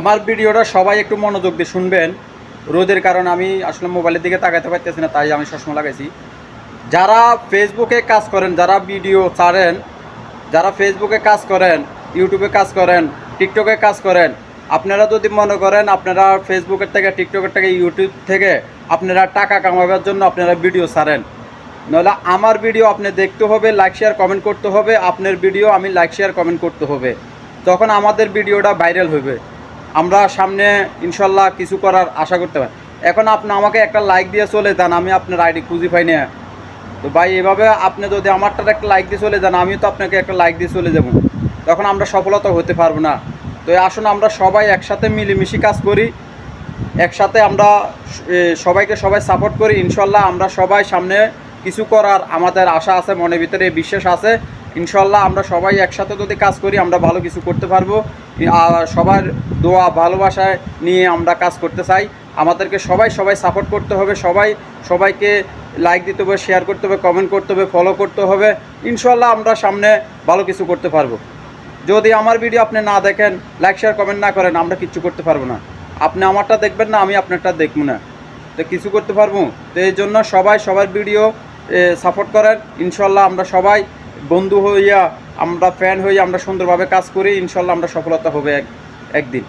আমার ভিডিওটা সবাই একটু মনোযোগ দিয়ে শুনবেন। রোদের কারণ আমি আসলে মোবাইলের দিকে তাকাতে পারতেছি না, তাই আমি সবসময় লাগাইছি। যারা ফেসবুকে কাজ করেন, যারা ভিডিও ছাড়েন, যারা ফেসবুকে কাজ করেন ইউটিউবে কাজ করেন টিকটকে কাজ করেন, আপনারা যদি মনে করেন আপনারা ফেসবুকের থেকে টিকটকের থেকে ইউটিউব থেকে আপনারা টাকা কামাবার জন্য আপনারা ভিডিও ছাড়েন। নাহলে আমার ভিডিও আপনি দেখতে হবে লাইক শেয়ার কমেন্ট করতে হবে, আপনার ভিডিও আমি লাইক শেয়ার কমেন্ট করতে হবে। তখন আমাদের ভিডিওটা ভাইরাল হবে আমরা সামনে ইনশাল্লাহ কিছু করার আশা করতে পারি। এখন আপনি আমাকে একটা লাইক দিয়ে চলে যান, আমি আপনার আইডি খুঁজে পাই না। তো ভাই, এভাবে আপনি যদি আমারটার একটা লাইক দিয়ে চলে যান, আমিও তো আপনাকে একটা লাইক দিয়ে চলে যাব। তখন আমরা সফলতা হতে পারব না। তো আসুন, আমরা সবাই একসাথে মিলেমিশে কাজ করি। একসাথে আমরা সবাইকে সবাই সাপোর্ট করি। ইনশাল্লাহ আমরা সবাই সামনে কিছু করার আমাদের আশা আছে, মনের ভিতরে বিশ্বাস আছে। ইনশাল্লাহ আমরা সবাই একসাথে যদি কাজ করি, আমরা ভালো কিছু করতে পারব। সবার দোয়া ভালোবাসায় নিয়ে আমরা কাজ করতে চাই। আমাদেরকে সবাই সবাই সাপোর্ট করতে হবে, সবাই, সবাইকে লাইক দিতে হবে শেয়ার করতে হবে কমেন্ট করতে হবে ফলো করতে হবে। ইনশাল্লাহ আমরা সামনে ভালো কিছু করতে পারব। যদি আমার ভিডিও আপনি না দেখেন লাইক শেয়ার কমেন্ট না করেন, আমরা কিচ্ছু করতে পারব না। আপনি আমারটা দেখবেন না, আমি আপনারটা দেখব না। তো কিছু করতে পারব? তো এই জন্য সবাই সবার ভিডিও সাপোর্ট করেন। ইনশাল্লাহ আমরা সবাই বন্ধু হইয়া, আমরা ফ্যান হইয়া আমরা সুন্দরভাবে কাজ করি, ইনশাল্লাহ আমরা সফলতা হবে এক একদিন।